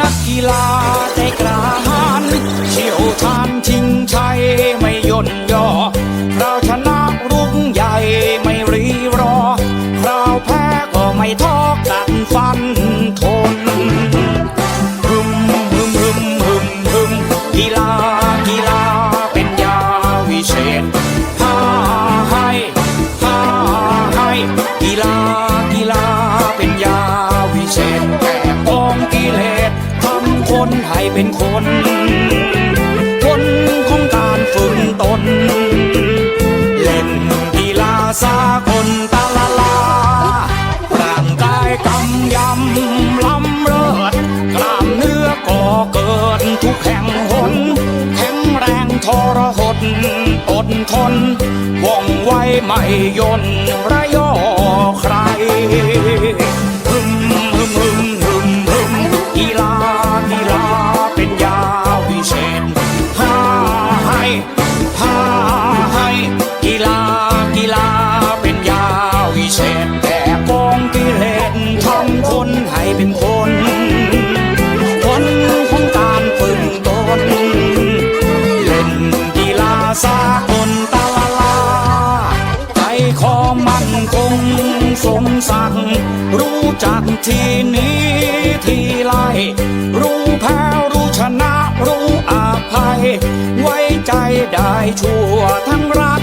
นักกีฬาใจกล้าหาญเชี่ยวชาญชิงชัยไม่ย่นย่อ เป็นคนผลของการฝึกตน เล่นกีฬาสากลตาลาลาร่างกายกำยำล้ำเลิศกล้ามเนื้อก่อเกิดทุกแห่งหนแข็งแรงทรหดอดทนว่องไวไม่ยน ขอมั่นคงสมศักดิ์รู้จักที่นี้ที่ไลรู้แพ้รู้ชนะรู้อาภัย ไว้ใจได้ชั่วทั้งรัก